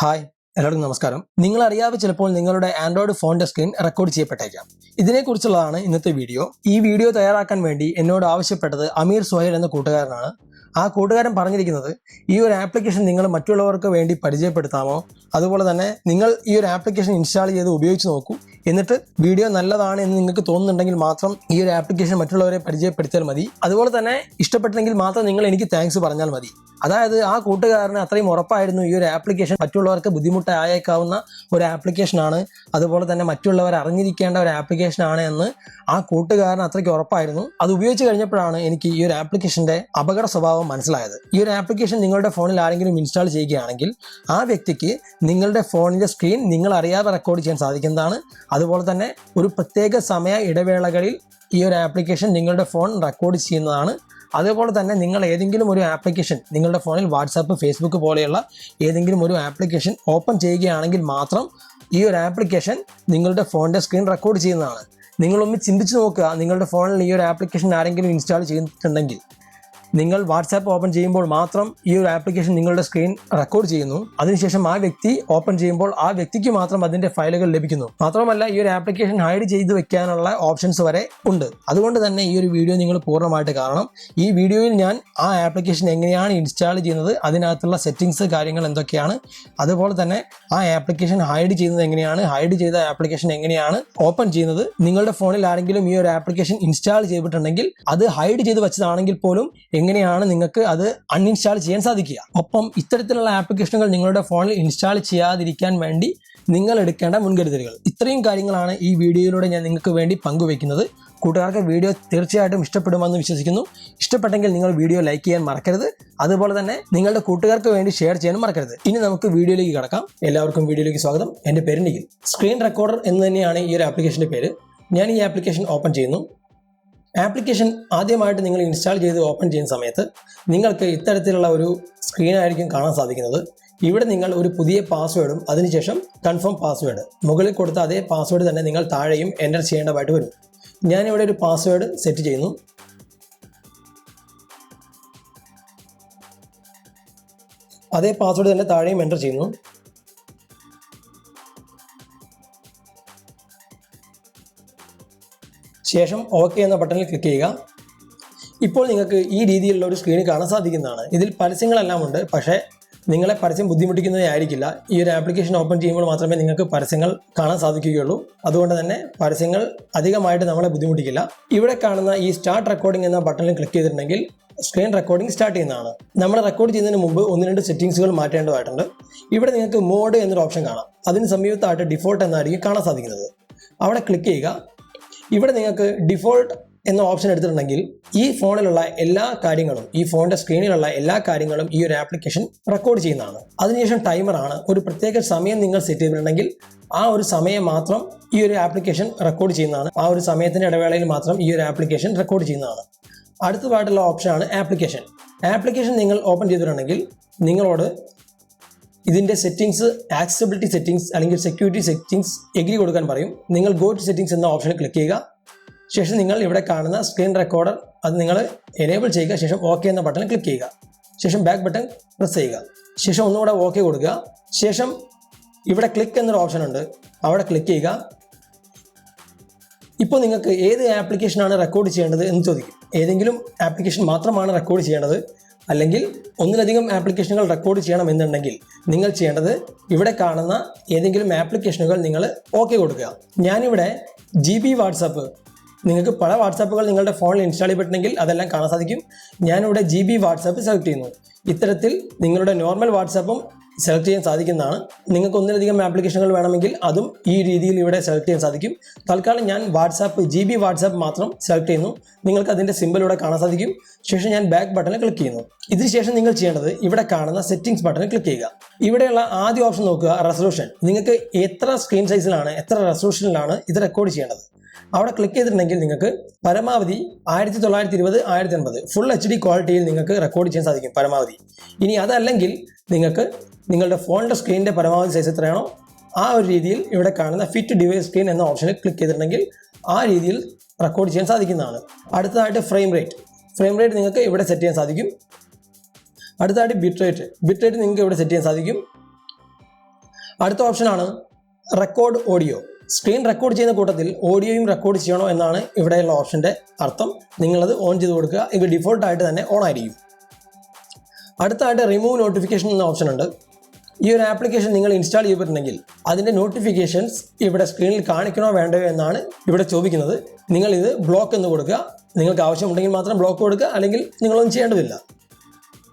Hi എല്ലാവർക്കും നമസ്കാരം. നിങ്ങൾ അറിയാതെ ചിലപ്പോൾ നിങ്ങളുടെ ആൻഡ്രോയിഡ് ഫോണിന്റെ സ്ക്രീൻ റെക്കോർഡ് ചെയ്യപ്പെട്ടേക്കാം. ഇതിനെക്കുറിച്ചുള്ളതാണ് ഇന്നത്തെ വീഡിയോ ഈ വീഡിയോ തയ്യാറാക്കാൻ വേണ്ടി എന്നോട് ആവശ്യപ്പെട്ടത് അമീർ സുഹൈൽ എന്ന കൂട്ടുകാരനാണ്. ആ കൂട്ടുകാരൻ പറഞ്ഞിരിക്കുന്നത് ഈ ഒരു ആപ്ലിക്കേഷൻ നിങ്ങൾ മറ്റുള്ളവർക്ക് വേണ്ടി പരിചയപ്പെടുത്താമോ? അതുപോലെ തന്നെ നിങ്ങൾ ഈ ഒരു ആപ്ലിക്കേഷൻ ഇൻസ്റ്റാൾ ചെയ്ത് ഉപയോഗിച്ച് നോക്കൂ. എന്നിട്ട് വീഡിയോ നല്ലതാണ് എന്ന് നിങ്ങൾക്ക് തോന്നുന്നുണ്ടെങ്കിൽ മാത്രം ഈ ഒരു ആപ്ലിക്കേഷൻ മറ്റുള്ളവരെ പരിചയപ്പെടുത്തിയാൽ മതി. അതുപോലെ തന്നെ ഇഷ്ടപ്പെട്ടെങ്കിൽ മാത്രം നിങ്ങൾ എനിക്ക് താങ്ക്സ് പറഞ്ഞാൽ മതി. അതായത് ആ കൂട്ടുകാരന് അത്രയും ഉറപ്പായിരുന്നു ഈ ഒരു ആപ്ലിക്കേഷൻ മറ്റുള്ളവർക്ക് ബുദ്ധിമുട്ടായേക്കാവുന്ന ഒരു ആപ്ലിക്കേഷനാണ് അതുപോലെ തന്നെ മറ്റുള്ളവർ അറിഞ്ഞിരിക്കേണ്ട ഒരു ആപ്ലിക്കേഷനാണ് എന്ന് ആ കൂട്ടുകാരന് അത്രയ്ക്ക് ഉറപ്പായിരുന്നു. അത് ഉപയോഗിച്ച് കഴിഞ്ഞപ്പോഴാണ് എനിക്ക് ഈ ഒരു ആപ്ലിക്കേഷന്റെ അപകട സ്വഭാവം മനസ്സിലായത്. ഈ ഒരു ആപ്ലിക്കേഷൻ നിങ്ങളുടെ ഫോണിൽ ആരെങ്കിലും ഇൻസ്റ്റാൾ ചെയ്യുകയാണെങ്കിൽ ആ വ്യക്തിക്ക് നിങ്ങളുടെ ഫോണിന്റെ സ്ക്രീൻ നിങ്ങൾ അറിയാതെ റെക്കോർഡ് ചെയ്യാൻ സാധിക്കുന്നതാണ്. അതുപോലെ തന്നെ ഒരു പ്രത്യേക സമയ ഇടവേളകളിൽ ഈ ഒരു ആപ്ലിക്കേഷൻ നിങ്ങളുടെ ഫോൺ റെക്കോർഡ് ചെയ്യുന്നതാണ്. അതേപോലെ തന്നെ നിങ്ങൾ ഏതെങ്കിലും ഒരു ആപ്ലിക്കേഷൻ നിങ്ങളുടെ ഫോണിൽ വാട്സാപ്പ് ഫേസ്ബുക്ക് പോലെയുള്ള ഏതെങ്കിലും ഒരു ആപ്ലിക്കേഷൻ ഓപ്പൺ ചെയ്യുകയാണെങ്കിൽ മാത്രം ഈ ഒരു ആപ്ലിക്കേഷൻ നിങ്ങളുടെ ഫോണിന്റെ സ്ക്രീൻ റെക്കോർഡ് ചെയ്യുന്നതാണ്. നിങ്ങളൊന്ന് ചിന്തിച്ച് നോക്കുക നിങ്ങളുടെ ഫോണിൽ ഈ ഒരു ആപ്ലിക്കേഷൻ ആരെങ്കിലും ഇൻസ്റ്റാൾ ചെയ്തിട്ടുണ്ടെങ്കിൽ. നിങ്ങൾ വാട്സാപ്പ് ഓപ്പൺ ചെയ്യുമ്പോൾ മാത്രം ഈ ഒരു ആപ്ലിക്കേഷൻ നിങ്ങളുടെ സ്ക്രീൻ റെക്കോർഡ് ചെയ്യുന്നു. അതിനുശേഷം ആ വ്യക്തി ഓപ്പൺ ചെയ്യുമ്പോൾ ആ വ്യക്തിക്ക് മാത്രം അതിന്റെ ഫയലുകൾ ലഭിക്കുന്നു. മാത്രമല്ല ഈ ഒരു ആപ്ലിക്കേഷൻ ഹൈഡ് ചെയ്ത് വെക്കാനുള്ള ഓപ്ഷൻസ് വരെ ഉണ്ട്. അതുകൊണ്ട് തന്നെ ഈ ഒരു വീഡിയോ നിങ്ങൾ പൂർണമായിട്ട് കാണണം. ഈ വീഡിയോയിൽ ഞാൻ ആ ആപ്ലിക്കേഷൻ എങ്ങനെയാണ് ഇൻസ്റ്റാൾ ചെയ്യുന്നത് അതിനകത്തുള്ള സെറ്റിങ്സ് കാര്യങ്ങൾ എന്തൊക്കെയാണ് അതുപോലെ തന്നെ ആ ആപ്ലിക്കേഷൻ ഹൈഡ് ചെയ്യുന്നത് എങ്ങനെയാണ് ഹൈഡ് ചെയ്ത ആപ്ലിക്കേഷൻ എങ്ങനെയാണ് ഓപ്പൺ ചെയ്യുന്നത് നിങ്ങളുടെ ഫോണിൽ ആരെങ്കിലും ഈ ഒരു ആപ്ലിക്കേഷൻ ഇൻസ്റ്റാൾ ചെയ്തിട്ടുണ്ടെങ്കിൽ അത് ഹൈഡ് ചെയ്ത് വെച്ചതാണെങ്കിൽ പോലും എങ്ങനെയാണ് നിങ്ങൾക്ക് അത് അൺഇൻസ്റ്റാൾ ചെയ്യാൻ സാധിക്കുക? ഒപ്പം ഇത്തരത്തിലുള്ള ആപ്ലിക്കേഷനുകൾ നിങ്ങളുടെ ഫോണിൽ ഇൻസ്റ്റാൾ ചെയ്യാതിരിക്കാൻ വേണ്ടി നിങ്ങൾ എടുക്കേണ്ട മുൻകരുതലുകൾ. ഇത്രയും കാര്യങ്ങളാണ് ഈ വീഡിയോയിലൂടെ ഞാൻ നിങ്ങൾക്ക് വേണ്ടി പങ്കുവയ്ക്കുന്നത്. കൂട്ടുകാർക്ക് വീഡിയോ തീർച്ചയായിട്ടും ഇഷ്ടപ്പെടുമെന്ന് വിശ്വസിക്കുന്നു. ഇഷ്ടപ്പെട്ടെങ്കിൽ നിങ്ങൾ വീഡിയോ ലൈക്ക് ചെയ്യാൻ മറക്കരുത്. അതുപോലെ തന്നെ നിങ്ങളുടെ കൂട്ടുകാർക്ക് വേണ്ടി ഷെയർ ചെയ്യാനും മറക്കരുത്. ഇനി നമുക്ക് വീഡിയോയിലേക്ക് കടക്കാം. എല്ലാവർക്കും വീഡിയോയിലേക്ക് സ്വാഗതം. എന്റെ പേര് നിഖിൽ. സ്ക്രീൻ റെക്കോർഡർ എന്ന് തന്നെയാണ് ഈ ഒരു ആപ്ലിക്കേഷന്റെ പേര്. ഞാൻ ഈ ആപ്ലിക്കേഷൻ ഓപ്പൺ ചെയ്യുന്നു. ആപ്ലിക്കേഷൻ ആദ്യമായിട്ട് നിങ്ങൾ ഇൻസ്റ്റാൾ ചെയ്ത് ഓപ്പൺ ചെയ്യുന്ന സമയത്ത് നിങ്ങൾക്ക് ഇത്തരത്തിലുള്ള ഒരു സ്ക്രീനായിരിക്കും കാണാൻ സാധിക്കുന്നത്. ഇവിടെ നിങ്ങൾ ഒരു പുതിയ പാസ്വേഡും അതിനുശേഷം കൺഫേം പാസ്വേഡ് മുകളിൽ കൊടുത്ത അതേ പാസ്വേഡ് തന്നെ നിങ്ങൾ താഴെയും എന്റർ ചെയ്യേണ്ടതായിട്ട് വരും. ഞാനിവിടെ ഒരു പാസ്വേഡ് സെറ്റ് ചെയ്യുന്നു. അതേ പാസ്വേഡ് തന്നെ താഴെയും എന്റർ ചെയ്യുന്നു. ശേഷം ഓക്കെ എന്ന ബട്ടണിൽ ക്ലിക്ക് ചെയ്യുക. ഇപ്പോൾ നിങ്ങൾക്ക് ഈ രീതിയിലുള്ള ഒരു സ്ക്രീൻ കാണാൻ സാധിക്കുന്നതാണ്. ഇതിൽ പരസ്യങ്ങളെല്ലാം ഉണ്ട്. പക്ഷേ നിങ്ങളെ പരസ്യം ബുദ്ധിമുട്ടിക്കുന്നതായിരിക്കില്ല ഈ ഒരു ആപ്ലിക്കേഷൻ ഓപ്പൺ ചെയ്യുമ്പോൾ മാത്രമേ നിങ്ങൾക്ക് പരസ്യങ്ങൾ കാണാൻ സാധിക്കുകയുള്ളൂ. അതുകൊണ്ട് തന്നെ പരസ്യങ്ങൾ അധികമായിട്ട് നമ്മളെ ബുദ്ധിമുട്ടിക്കില്ല. ഇവിടെ കാണുന്ന ഈ സ്റ്റാർട്ട് റെക്കോർഡിംഗ് എന്ന ബട്ടണിൽ ക്ലിക്ക് ചെയ്തിട്ടുണ്ടെങ്കിൽ സ്ക്രീൻ റെക്കോർഡിംഗ് സ്റ്റാർട്ട് ചെയ്യുന്നതാണ്. നമ്മൾ റെക്കോർഡ് ചെയ്യുന്നതിന് മുമ്പ് ഒന്ന് രണ്ട് സെറ്റിംഗ്സുകൾ മാറ്റേണ്ടതായിട്ടുണ്ട്. ഇവിടെ നിങ്ങൾക്ക് മോഡ് എന്നൊരു ഓപ്ഷൻ കാണാം. അതിന് സമീപത്തായിട്ട് ഡിഫോൾട്ട് എന്നായിരിക്കും കാണാൻ സാധിക്കുന്നത്. അവിടെ ക്ലിക്ക് ചെയ്യുക. ഇവിടെ നിങ്ങൾക്ക് ഡിഫോൾട്ട് എന്ന ഓപ്ഷൻ എടുത്തിട്ടുണ്ടെങ്കിൽ ഈ ഫോണിലുള്ള എല്ലാ കാര്യങ്ങളും ഈ ഫോണിന്റെ സ്ക്രീനിലുള്ള എല്ലാ കാര്യങ്ങളും ഈ ഒരു ആപ്ലിക്കേഷൻ റെക്കോർഡ് ചെയ്യുന്നതാണ്. അതിനുശേഷം ആണ്. ഒരു പ്രത്യേക സമയം നിങ്ങൾ സെറ്റ് ചെയ്തിട്ടുണ്ടെങ്കിൽ ആ ഒരു സമയം മാത്രം ഈ ഒരു ആപ്ലിക്കേഷൻ റെക്കോർഡ് ചെയ്യുന്നതാണ്. ആ ഒരു സമയത്തിന്റെ ഇടവേളയിൽ മാത്രം ഈ ഒരു ആപ്ലിക്കേഷൻ റെക്കോർഡ് ചെയ്യുന്നതാണ്. അടുത്തതായിട്ടുള്ള ഓപ്ഷനാണ് ആപ്ലിക്കേഷൻ ആപ്ലിക്കേഷൻ നിങ്ങൾ ഓപ്പൺ ചെയ്തിട്ടുണ്ടെങ്കിൽ നിങ്ങളോട് ഇതിന്റെ സെറ്റിംഗ്സ് ആക്സസിബിലിറ്റി സെറ്റിംഗ്സ് അല്ലെങ്കിൽ സെക്യൂരിറ്റി സെറ്റിംഗ്സ് എഗ്രി കൊടുക്കാൻ പറയും. നിങ്ങൾ ഗോ ടു സെറ്റിംഗ്സ് എന്ന ഓപ്ഷനിൽ ക്ലിക്ക് ചെയ്യുക. ശേഷം നിങ്ങൾ ഇവിടെ കാണുന്ന സ്ക്രീൻ റെക്കോർഡർ അത് നിങ്ങൾ എനേബിൾ ചെയ്യുക. ശേഷം ഓക്കെ എന്ന ബട്ടൺ ക്ലിക്ക് ചെയ്യുക. ശേഷം ബാക്ക് ബട്ടൺ പ്രസ് ചെയ്യുക. ശേഷം ഒന്നുകൂടെ ഓക്കെ കൊടുക്കുക. ശേഷം ഇവിടെ ക്ലിക്ക് എന്നൊരു ഓപ്ഷൻ ഉണ്ട്. അവിടെ ക്ലിക്ക് ചെയ്യുക. ഇപ്പോൾ നിങ്ങൾക്ക് ഏത് ആപ്ലിക്കേഷനാണ് റെക്കോർഡ് ചെയ്യേണ്ടത് എന്ന് ചോദിക്കും. ഏതെങ്കിലും ആപ്ലിക്കേഷൻ മാത്രമാണ് റെക്കോർഡ് ചെയ്യേണ്ടത്. അല്ലെങ്കിൽ ഒന്നിലധികം ആപ്ലിക്കേഷനുകൾ റെക്കോർഡ് ചെയ്യണം എന്നുണ്ടെങ്കിൽ നിങ്ങൾ ചെയ്യേണ്ടത് ഇവിടെ കാണുന്ന ഏതെങ്കിലും ആപ്ലിക്കേഷനുകൾ നിങ്ങൾ ഓക്കെ കൊടുക്കുക. ഞാനിവിടെ ജി ബി വാട്സാപ്പ് നിങ്ങൾക്ക് പല വാട്സാപ്പുകൾ നിങ്ങളുടെ ഫോണിൽ ഇൻസ്റ്റാൾ ചെയ്തിട്ടുണ്ടെങ്കിൽ അതെല്ലാം കാണാൻ സാധിക്കും. ഞാനിവിടെ ജി ബി വാട്സാപ്പ് സെലക്ട് ചെയ്യുന്നു. ഇത്തരത്തിൽ നിങ്ങളുടെ നോർമൽ വാട്സാപ്പും സെലക്ട് ചെയ്യാൻ സാധിക്കുന്നതാണ്. നിങ്ങൾക്ക് ഒന്നിലധികം ആപ്ലിക്കേഷനുകൾ വേണമെങ്കിൽ അതും ഈ രീതിയിൽ ഇവിടെ സെലക്ട് ചെയ്യാൻ സാധിക്കും. തൽക്കാലം ഞാൻ വാട്സാപ്പ് ജി ബി വാട്സാപ്പ് മാത്രം സെലക്ട് ചെയ്യുന്നു. നിങ്ങൾക്ക് അതിന്റെ സിമ്പിൾ ഇവിടെ കാണാൻ സാധിക്കും. ശേഷം ഞാൻ ബാക്ക് ബട്ടണിൽ ക്ലിക്ക് ചെയ്യുന്നു. ഇതിനുശേഷം നിങ്ങൾ ചെയ്യേണ്ടത് ഇവിടെ കാണുന്ന സെറ്റിംഗ്സ് ബട്ടണിൽ ക്ലിക്ക് ചെയ്യുക. ഇവിടെയുള്ള ആദ്യ ഓപ്ഷൻ നോക്കുക റെസൊല്യൂഷൻ നിങ്ങൾക്ക് എത്ര സ്ക്രീൻ സൈസിലാണ് എത്ര റെസൊല്യൂഷനിലാണ് ഇത് റെക്കോർഡ് ചെയ്യേണ്ടത്. അവിടെ ക്ലിക്ക് ചെയ്തിട്ടുണ്ടെങ്കിൽ നിങ്ങൾക്ക് പരമാവധി ആയിരത്തി തൊള്ളായിരത്തി ഇരുപത് ആയിരത്തി എൺപത് ഫുൾ എച്ച് ഡി ക്വാളിറ്റിയിൽ നിങ്ങൾക്ക് റെക്കോർഡ് ചെയ്യാൻ സാധിക്കും പരമാവധി. ഇനി അതല്ലെങ്കിൽ നിങ്ങൾക്ക് നിങ്ങളുടെ ഫോണിന്റെ സ്ക്രീനിന്റെ പരമാവധി സൈസ് എത്രയാണോ ആ ഒരു രീതിയിൽ ഇവിടെ കാണുന്ന ഫിറ്റ് ഡിവൈസ് സ്ക്രീൻ എന്ന ഓപ്ഷനിൽ ക്ലിക്ക് ചെയ്തിട്ടുണ്ടെങ്കിൽ ആ രീതിയിൽ റെക്കോർഡ് ചെയ്യാൻ സാധിക്കുന്നതാണ്. അടുത്തതായിട്ട് ഫ്രെയിം റേറ്റ് ഫ്രെയിം റേറ്റ് നിങ്ങൾക്ക് ഇവിടെ സെറ്റ് ചെയ്യാൻ സാധിക്കും. അടുത്തതായിട്ട് ബിറ്റ് റേറ്റ് ബിറ്റ് റേറ്റ് നിങ്ങൾക്ക് ഇവിടെ സെറ്റ് ചെയ്യാൻ സാധിക്കും. അടുത്ത ഓപ്ഷനാണ് റെക്കോർഡ് ഓഡിയോ സ്ക്രീൻ റെക്കോർഡ് ചെയ്യുന്ന കൂട്ടത്തിൽ ഓഡിയോയും റെക്കോർഡ് ചെയ്യണോ എന്നാണ് ഇവിടെയുള്ള ഓപ്ഷന്റെ അർത്ഥം. നിങ്ങളത് ഓൺ ചെയ്ത് കൊടുക്കുക. ഇത് ഡിഫോൾട്ടായിട്ട് തന്നെ ഓൺ ആയിരിക്കും. അടുത്തായിട്ട് റിമൂവ് നോട്ടിഫിക്കേഷൻ എന്ന ഓപ്ഷൻ ഉണ്ട്. ഈ ഒരു ആപ്ലിക്കേഷൻ നിങ്ങൾ ഇൻസ്റ്റാൾ ചെയ്തിട്ടുണ്ടെങ്കിൽ അതിന്റെ നോട്ടിഫിക്കേഷൻസ് ഇവിടെ സ്ക്രീനിൽ കാണിക്കണോ വേണ്ടയോ എന്നാണ് ഇവിടെ ചോദിക്കുന്നത്. നിങ്ങൾ ഇത് ബ്ലോക്ക് എന്ന് കൊടുക്കുക. നിങ്ങൾക്ക് ആവശ്യമുണ്ടെങ്കിൽ മാത്രം ബ്ലോക്ക് കൊടുക്കുക. അല്ലെങ്കിൽ നിങ്ങളൊന്നും ചെയ്യേണ്ടതില്ല.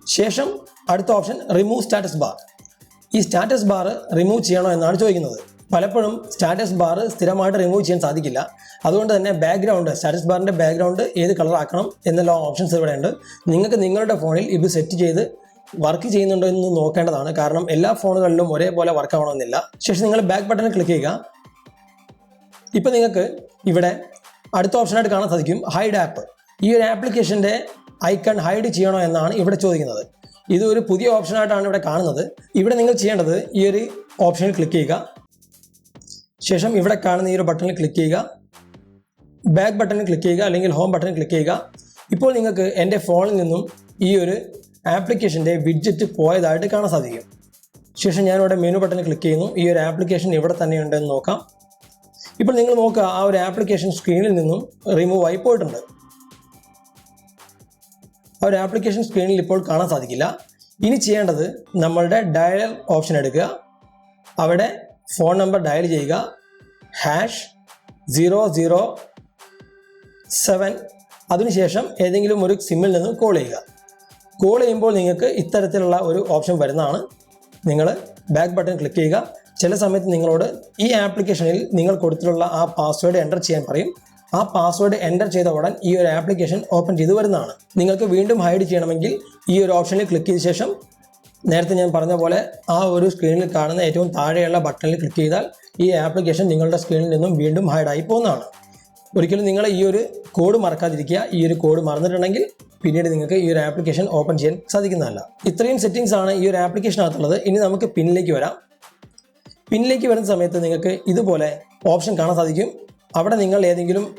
ശേഷം അടുത്ത ഓപ്ഷൻ റിമൂവ് സ്റ്റാറ്റസ് ബാർ. ഈ സ്റ്റാറ്റസ് ബാർ റിമൂവ് ചെയ്യണോ എന്നാണ് ചോദിക്കുന്നത്. പലപ്പോഴും സ്റ്റാറ്റസ് ബാർ സ്ഥിരമായിട്ട് റിമൂവ് ചെയ്യാൻ സാധിക്കില്ല. അതുകൊണ്ട് തന്നെ ബാക്ക്ഗ്രൗണ്ട് സ്റ്റാറ്റസ് ബാറിന്റെ ബാക്ക്ഗ്രൗണ്ട് ഏത് കളർ ആക്കണം എന്നുള്ള ഓപ്ഷൻസ് ഇവിടെയുണ്ട്. നിങ്ങൾക്ക് നിങ്ങളുടെ ഫോണിൽ ഇത് സെറ്റ് ചെയ്ത് വർക്ക് ചെയ്യുന്നുണ്ടോ എന്ന് നോക്കേണ്ടതാണ്. കാരണം എല്ലാ ഫോണുകളിലും ഒരേപോലെ വർക്ക് ആവണമെന്നില്ല. ശേഷം നിങ്ങൾ ബാക്ക് ബട്ടണിൽ ക്ലിക്ക് ചെയ്യുക. ഇപ്പം നിങ്ങൾക്ക് ഇവിടെ അടുത്ത ഓപ്ഷനായിട്ട് കാണാൻ സാധിക്കും ഹൈഡ് ആപ്പ് ഈ ഒരു ആപ്ലിക്കേഷന്റെ ഐക്കൺ ഹൈഡ് ചെയ്യണോ എന്നാണ് ഇവിടെ ചോദിക്കുന്നത്. ഇത് ഒരു പുതിയ ഓപ്ഷനായിട്ടാണ് ഇവിടെ കാണുന്നത്. ഇവിടെ നിങ്ങൾ ചെയ്യേണ്ടത് ഈ ഒരു ഓപ്ഷനിൽ ക്ലിക്ക് ചെയ്യുക. ശേഷം ഇവിടെ കാണുന്ന ഈ ഒരു ബട്ടണിൽ ക്ലിക്ക് ചെയ്യുക. ബാക്ക് ബട്ടണിൽ ക്ലിക്ക് ചെയ്യുക അല്ലെങ്കിൽ ഹോം ബട്ടണിൽ ക്ലിക്ക് ചെയ്യുക. ഇപ്പോൾ നിങ്ങൾക്ക് എന്റെ ഫോണിൽ നിന്നും ഈ ഒരു ആപ്ലിക്കേഷന്റെ വിഡ്ജറ്റ് പോയതായിട്ട് കാണാൻ സാധിക്കും. ശേഷം ഞാനിവിടെ മെനു ബട്ടണിൽ ക്ലിക്ക് ചെയ്യുന്നു. ഈ ഒരു ആപ്ലിക്കേഷൻ ഇവിടെ തന്നെയുണ്ടെന്ന് നോക്കാം. ഇപ്പോൾ നിങ്ങൾ നോക്കുക ആ ഒരു ആപ്ലിക്കേഷൻ സ്ക്രീനിൽ നിന്നും റിമൂവ് ആയി പോയിട്ടുണ്ട്. ആ ഒരു ആപ്ലിക്കേഷൻ സ്ക്രീനിൽ ഇപ്പോൾ കാണാൻ സാധിക്കില്ല. ഇനി ചെയ്യേണ്ടത് നമ്മളുടെ ഡയൽ ഓപ്ഷൻ എടുക്കുക. അവിടെ ഫോൺ നമ്പർ ഡയൽ ചെയ്യുക. Hash zero zero seven. അതിനുശേഷം ഏതെങ്കിലും ഒരു സിമ്മിൽ നിന്ന് കോൾ ചെയ്യുക. കോൾ ചെയ്യുമ്പോൾ നിങ്ങൾക്ക് ഇത്തരത്തിലുള്ള ഒരു ഓപ്ഷൻ വരുന്നതാണ്. നിങ്ങൾ ബാക്ക് ബട്ടൺ ക്ലിക്ക് ചെയ്യുക. ചില സമയത്ത് നിങ്ങളോട് ഈ ആപ്ലിക്കേഷനിൽ നിങ്ങൾ കൊടുത്തിട്ടുള്ള ആ പാസ്വേഡ് എന്റർ ചെയ്യാൻ പറയും. ആ പാസ്വേഡ് എന്റർ ചെയ്ത ഉടൻ ഈ ഒരു ആപ്ലിക്കേഷൻ ഓപ്പൺ ചെയ്ത് വരുന്നതാണ്. നിങ്ങൾക്ക് വീണ്ടും ഹൈഡ് ചെയ്യണമെങ്കിൽ ഈ ഒരു ഓപ്ഷനിൽ ക്ലിക്ക് ചെയ്ത ശേഷം നേരത്തെ ഞാൻ പറഞ്ഞ പോലെ ആ ഒരു സ്ക്രീനിൽ കാണുന്ന ഏറ്റവും താഴെയുള്ള ബട്ടണിൽ ക്ലിക്ക് ചെയ്താൽ ഈ ആപ്ലിക്കേഷൻ നിങ്ങളുടെ സ്ക്രീനിൽ നിന്നും വീണ്ടും ഹൈഡായി പോകുന്നതാണ്. ഒരിക്കലും നിങ്ങൾ ഈ ഒരു കോഡ് മറക്കാതിരിക്കുക. ഈ ഒരു കോഡ് മറന്നിട്ടുണ്ടെങ്കിൽ പിന്നീട് നിങ്ങൾക്ക് ഈ ഒരു ആപ്ലിക്കേഷൻ ഓപ്പൺ ചെയ്യാൻ സാധിക്കുന്നതല്ല. ഇത്രയും സെറ്റിംഗ്സ് ആണ് ഈ ഒരു ആപ്ലിക്കേഷനകത്തുള്ളത് ഇനി നമുക്ക് പിന്നിലേക്ക് വരാം. പിന്നിലേക്ക് വരുന്ന സമയത്ത് നിങ്ങൾക്ക് ഇതുപോലെ ഓപ്ഷൻ കാണാൻ സാധിക്കും. അവിടെ നിങ്ങൾ ഏതെങ്കിലും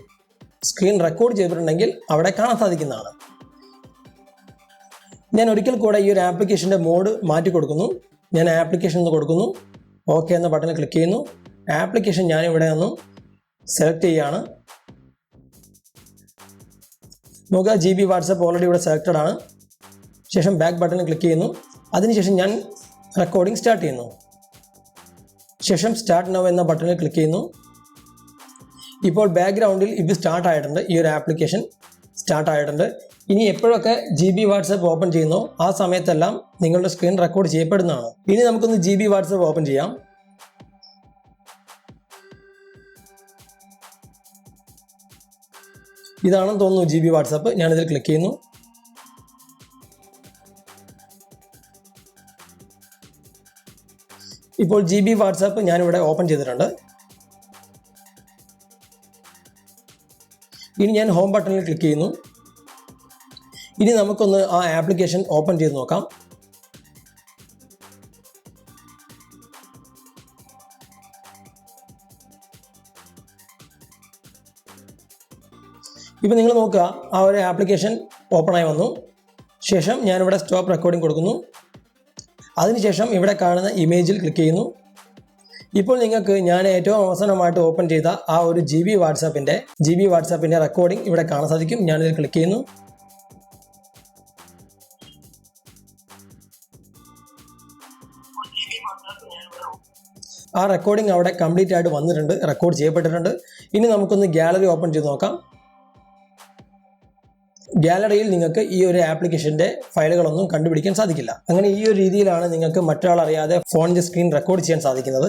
സ്ക്രീൻ റെക്കോർഡ് ചെയ്തിട്ടുണ്ടെങ്കിൽ അവിടെ കാണാൻ സാധിക്കുന്നതാണ്. ഞാൻ ഒരിക്കൽ കൂടെ ഈ ഒരു ആപ്ലിക്കേഷന്റെ മോഡ് മാറ്റി കൊടുക്കുന്നു. ഞാൻ ആപ്ലിക്കേഷൻ ഒന്ന് കൊടുക്കുന്നു. ഓക്കെ എന്ന ബട്ടണിൽ ക്ലിക്ക് ചെയ്യുന്നു. ആപ്ലിക്കേഷൻ ഞാൻ ഇവിടെ നിന്നും സെലക്ട് ചെയ്യുകയാണ്. നോക്കുക ജി ബി വാട്സപ്പ് ഓൾറെഡി ഇവിടെ സെലക്റ്റഡ് ആണ്. ശേഷം ബാക്ക് ബട്ടണിൽ ക്ലിക്ക് ചെയ്യുന്നു. അതിനുശേഷം ഞാൻ റെക്കോർഡിംഗ് സ്റ്റാർട്ട് ചെയ്യുന്നു. ശേഷം സ്റ്റാർട്ട് നൗ എന്ന ബട്ടണിൽ ക്ലിക്ക് ചെയ്യുന്നു. ഇപ്പോൾ ബാക്ക്ഗ്രൗണ്ടിൽ ഇത് സ്റ്റാർട്ട് ആയിട്ടുണ്ട്. ഈ ഒരു ആപ്ലിക്കേഷൻ സ്റ്റാർട്ട് ആയിട്ടുണ്ട്. ഇനി എപ്പോഴൊക്കെ ജി ബി വാട്സപ്പ് ഓപ്പൺ ചെയ്യുന്നു ആ സമയത്തെല്ലാം നിങ്ങളുടെ സ്ക്രീൻ റെക്കോർഡ് ചെയ്യപ്പെടുന്നതാണ്. ഇനി നമുക്കൊന്ന് ജി ബി വാട്സപ്പ് ഓപ്പൺ ചെയ്യാം. ഇതാണെന്ന് തോന്നുന്നു ജി ബി വാട്സപ്പ് ഞാനിതിൽ ക്ലിക്ക് ചെയ്യുന്നു. ഇപ്പോൾ ജി ബി വാട്സാപ്പ് ഞാനിവിടെ ഓപ്പൺ ചെയ്തിട്ടുണ്ട്. ഇനി ഞാൻ ഹോം ബട്ടണിൽ ക്ലിക്ക് ചെയ്യുന്നു. ഇനി നമുക്കൊന്ന് ആ ആപ്ലിക്കേഷൻ ഓപ്പൺ ചെയ്ത് നോക്കാം. ഇപ്പം നിങ്ങൾ നോക്കുക ആ ഒരു ആപ്ലിക്കേഷൻ ഓപ്പൺ ആയി വന്നു. ശേഷം ഞാനിവിടെ സ്റ്റോപ്പ് റെക്കോർഡിംഗ് കൊടുക്കുന്നു. അതിനുശേഷം ഇവിടെ കാണുന്ന ഇമേജിൽ ക്ലിക്ക് ചെയ്യുന്നു. ഇപ്പോൾ നിങ്ങൾക്ക് ഞാൻ ഏറ്റവും അവസാനമായിട്ട് ഓപ്പൺ ചെയ്ത ആ ഒരു ജി ബി വാട്സാപ്പിന്റെ ജി ബി വാട്സാപ്പിന്റെ റെക്കോർഡിംഗ് ഇവിടെ കാണാൻ സാധിക്കും. ഞാനിതിൽ ക്ലിക്ക് ചെയ്യുന്നു. ആ റെക്കോർഡിംഗ് അവിടെ കംപ്ലീറ്റ് ആയിട്ട് വന്നിട്ടുണ്ട്. റെക്കോർഡ് ചെയ്യപ്പെട്ടിട്ടുണ്ട്. ഇനി നമുക്കൊന്ന് ഗാലറി ഓപ്പൺ ചെയ്ത് നോക്കാം. ഗാലറിയിൽ നിങ്ങൾക്ക് ഈ ഒരു ആപ്ലിക്കേഷന്റെ ഫയലുകളൊന്നും കണ്ടുപിടിക്കാൻ സാധിക്കില്ല. അങ്ങനെ ഈ ഒരു രീതിയിലാണ് നിങ്ങൾക്ക് മറ്റൊരാൾ അറിയാതെ ഫോണിന്റെ സ്ക്രീൻ റെക്കോർഡ് ചെയ്യാൻ സാധിക്കുന്നത്.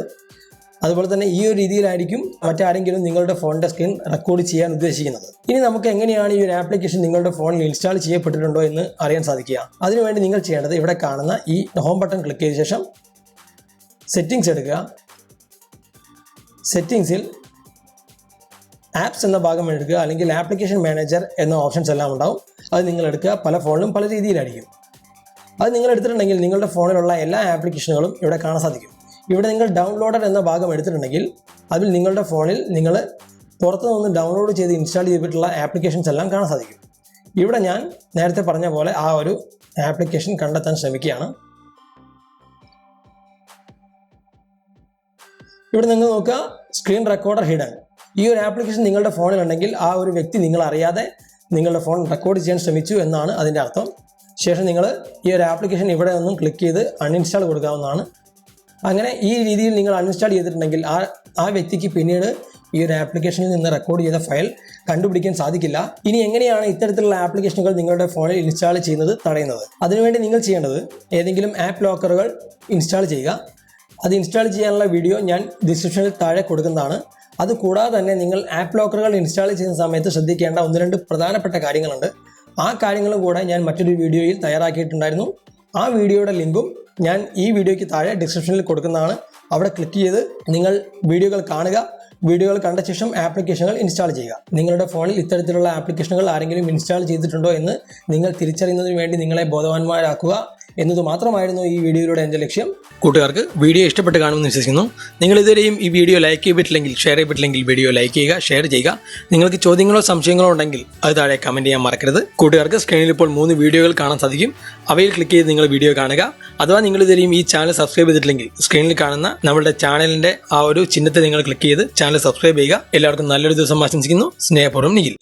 അതുപോലെ തന്നെ ഈ ഒരു രീതിയിലായിരിക്കും മറ്റാരെങ്കിലും നിങ്ങളുടെ ഫോണിന്റെ സ്ക്രീൻ റെക്കോർഡ് ചെയ്യാൻ ഉദ്ദേശിക്കുന്നത്. ഇനി നമുക്ക് എങ്ങനെയാണ് ഈ ഒരു ആപ്ലിക്കേഷൻ നിങ്ങളുടെ ഫോണിൽ ഇൻസ്റ്റാൾ ചെയ്യപ്പെട്ടിട്ടുണ്ടോ എന്ന് അറിയാൻ സാധിക്കുക. അതിനുവേണ്ടി നിങ്ങൾ ചെയ്യേണ്ടത് ഇവിടെ കാണുന്ന ഈ ഹോം ബട്ടൺ ക്ലിക്ക് ചെയ്ത ശേഷം സെറ്റിംഗ്സ് എടുക്കുക. സെറ്റിങ്സിൽ ആപ്സ് എന്ന ഭാഗം എടുക്കുക. അല്ലെങ്കിൽ ആപ്ലിക്കേഷൻ മാനേജർ എന്ന ഓപ്ഷൻസ് എല്ലാം ഉണ്ടാവും. അത് നിങ്ങൾ എടുക്കുക. പല ഫോണിലും പല രീതിയിലായിരിക്കും. അത് നിങ്ങൾ എടുത്തിട്ടുണ്ടെങ്കിൽ നിങ്ങളുടെ ഫോണിലുള്ള എല്ലാ ആപ്ലിക്കേഷനുകളും ഇവിടെ കാണാൻ സാധിക്കും. ഇവിടെ നിങ്ങൾ ഡൗൺലോഡർ എന്ന ഭാഗം എടുത്തിട്ടുണ്ടെങ്കിൽ അതിൽ നിങ്ങളുടെ ഫോണിൽ നിങ്ങൾ പുറത്തു നിന്ന് ഡൗൺലോഡ് ചെയ്ത് ഇൻസ്റ്റാൾ ചെയ്തിട്ടുള്ള ആപ്ലിക്കേഷൻസ് എല്ലാം കാണാൻ സാധിക്കും. ഇവിടെ ഞാൻ നേരത്തെ പറഞ്ഞ പോലെ ആ ഒരു ആപ്ലിക്കേഷൻ കണ്ടെത്താൻ ശ്രമിക്കുകയാണ്. ഇവിടെ നിങ്ങൾ നോക്കുക സ്ക്രീൻ റെക്കോർഡർ ഹിഡൻ ഈ ഒരു ആപ്ലിക്കേഷൻ നിങ്ങളുടെ ഫോണിൽ ഉണ്ടെങ്കിൽ ആ ഒരു വ്യക്തി നിങ്ങൾ അറിയാതെ നിങ്ങളുടെ ഫോൺ റെക്കോർഡ് ചെയ്യാൻ ശ്രമിച്ചു എന്നാണ് അതിന്റെ അർത്ഥം. ശേഷം നിങ്ങൾ ഈ ഒരു ആപ്ലിക്കേഷൻ ഇവിടെ നിന്നും ക്ലിക്ക് ചെയ്ത് അൺഇൻസ്റ്റാൾ കൊടുക്കാവുന്നതാണ്. അങ്ങനെ ഈ രീതിയിൽ നിങ്ങൾ അൺഇൻസ്റ്റാൾ ചെയ്തിട്ടുണ്ടെങ്കിൽ ആ ആ വ്യക്തിക്ക് പിന്നീട് ഈ ഒരു ആപ്ലിക്കേഷനിൽ നിന്ന് റെക്കോർഡ് ചെയ്ത ഫയൽ കണ്ടുപിടിക്കാൻ സാധിക്കില്ല. ഇനി എങ്ങനെയാണ് ഇത്തരത്തിലുള്ള ആപ്ലിക്കേഷനുകൾ നിങ്ങളുടെ ഫോണിൽ ഇൻസ്റ്റാൾ ചെയ്യുന്നത് തടയുന്നത്? അതിനുവേണ്ടി നിങ്ങൾ ചെയ്യേണ്ടത് ഏതെങ്കിലും ആപ്പ് ലോക്കറുകൾ ഇൻസ്റ്റാൾ ചെയ്യുക. അത് ഇൻസ്റ്റാൾ ചെയ്യാനുള്ള വീഡിയോ ഞാൻ ഡിസ്ക്രിപ്ഷനിൽ താഴെ കൊടുക്കുന്നതാണ്. അതുകൂടാതെ തന്നെ നിങ്ങൾ ആപ്പ് ലോക്കറുകൾ ഇൻസ്റ്റാൾ ചെയ്യുന്ന സമയത്ത് ശ്രദ്ധിക്കേണ്ട ഒന്ന് രണ്ട് പ്രധാനപ്പെട്ട കാര്യങ്ങളുണ്ട്. ആ കാര്യങ്ങളും കൂടെ ഞാൻ മറ്റൊരു വീഡിയോയിൽ തയ്യാറാക്കിയിട്ടുണ്ടായിരുന്നു. ആ വീഡിയോയുടെ ലിങ്കും ഞാൻ ഈ വീഡിയോയ്ക്ക് താഴെ ഡിസ്ക്രിപ്ഷനിൽ കൊടുക്കുന്നതാണ്. അവിടെ ക്ലിക്ക് ചെയ്ത് നിങ്ങൾ വീഡിയോകൾ കാണുക. വീഡിയോകൾ കണ്ട ശേഷം ആപ്ലിക്കേഷനുകൾ ഇൻസ്റ്റാൾ ചെയ്യുക. നിങ്ങളുടെ ഫോണിൽ ഇത്തരത്തിലുള്ള ആപ്ലിക്കേഷനുകൾ ആരെങ്കിലും ഇൻസ്റ്റാൾ ചെയ്തിട്ടുണ്ടോ എന്ന് നിങ്ങൾ തിരിച്ചറിയുന്നതിന് വേണ്ടി നിങ്ങളെ ബോധവാന്മാരാക്കുക. എന്നത് മാത്രമായിരുന്നു ഈ വീഡിയോയിലൂടെ എന്റെ ലക്ഷ്യം. കൂട്ടുകാർക്ക് വീഡിയോ ഇഷ്ടപ്പെട്ട് കാണുമെന്ന് വിശ്വസിക്കുന്നു. നിങ്ങൾ ഇതുവരെയും ഈ വീഡിയോ ലൈക്ക് ചെയ്തിട്ടില്ലെങ്കിൽ ഷെയർ ചെയ്തിട്ടില്ലെങ്കിൽ വീഡിയോ ലൈക്ക് ചെയ്യുക ഷെയർ ചെയ്യുക. നിങ്ങൾക്ക് ചോദ്യങ്ങളോ സംശയങ്ങളോ ഉണ്ടെങ്കിൽ അത് താഴെ കമന്റ് ചെയ്യാൻ മറക്കരുത്. കൂട്ടുകാർക്ക് സ്ക്രീനിൽ ഇപ്പോൾ മൂന്ന് വീഡിയോകൾ കാണാൻ സാധിക്കും. അവയിൽ ക്ലിക്ക് ചെയ്ത് നിങ്ങൾ വീഡിയോ കാണുക. അഥവാ നിങ്ങൾ ഇതുവരെയും ഈ ചാനൽ സബ്സ്ക്രൈബ് ചെയ്തിട്ടില്ലെങ്കിൽ സ്ക്രീനിൽ കാണുന്ന നമ്മുടെ ചാനലിന്റെ ആ ഒരു ചിഹ്നത്തെ നിങ്ങൾ ക്ലിക്ക് ചെയ്ത് ചാനൽ സബ്സ്ക്രൈബ് ചെയ്യുക. എല്ലാവർക്കും നല്ലൊരു ദിവസം ആശംസിക്കുന്നു. സ്നേഹപൂർവം നിഖിൽ.